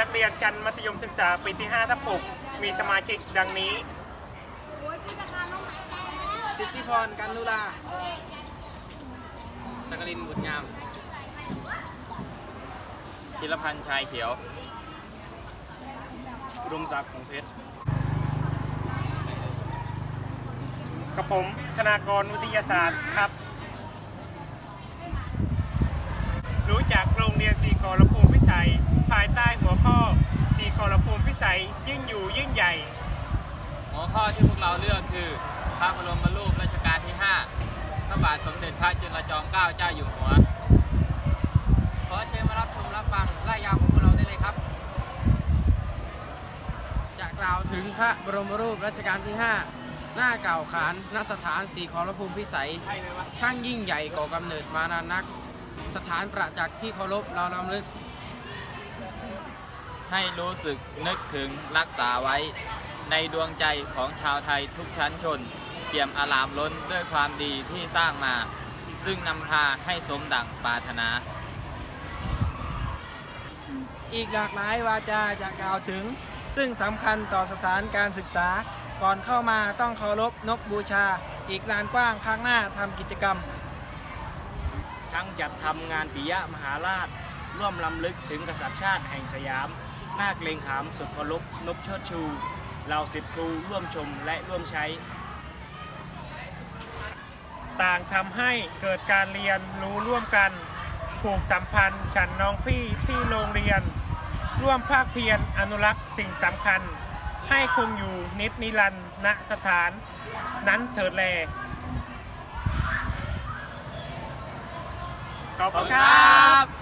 นักเรียนชั้นมัธยมศึกษาปีที่5ทับ6มีสมาชิกดังนี้ สิทธิพรกันลุลาสกลินบุญงามพิรพันธ์ชายเขียวรุดมศักดิ์ของเพชรกระผมธนากรวิทยาศาสตร์ครับ รู้จักโรงเรียนสีกรภูมิพิสัยภายใต้หัว ขอสีขอรภูมิพิสัยยิ่งอยู่ยิ่งใหญ่ หัวข้อที่พวกเราเลือกคือ พระบรมรูปรัชกาลที่ 5 พระบาทสมเด็จพระจุลจอมเกล้าเจ้าอยู่หัว ขอเชิญมารับชมรับฟังไล่ยาวของพวกเราได้เลยครับ จะกล่าวถึงพระบรมรูปรัชกาลที่ 5 หน้าเก่าขานณสถานสีขอรภูมิพิสัย ช่างยิ่งใหญ่ก่อกำเนิดมานานนัก สถานประจักษ์ที่เคารพเราลำลึก ให้รู้สึกนึกถึงรักษาไว้ ในดวงใจของชาวไทยทุกชั้นชน เปี่ยมอลามล้นด้วยความดีที่สร้างมา ซึ่งนำพาให้สมดั่งปรารถนา อีกหลากหลายวาจาจะกล่าวถึง ซึ่งสำคัญต่อสถานการศึกษา ก่อนเข้ามาต้องเคารพนบบูชา อีกลานกว้างข้างหน้าทำกิจกรรม ทั้งจัดทำงานปิยมหาราช ร่วมลำลึกถึงกษัตริย์ชาติแห่งสยาม นาคเลงขามสุดเคารพนบเชิดชูเราสิทธิครูร่วมชมและร่วมใช้ ต่างทำให้เกิดการเรียนรู้ร่วมกัน ผูกสัมพันธ์ฉันน้องพี่ที่โรงเรียน ร่วมภาคเพียรอนุรักษ์สิ่งสำคัญ ให้คงอยู่นิจนิรันดร์ณสถาน นั้นเถิดแลขอบคุณครับ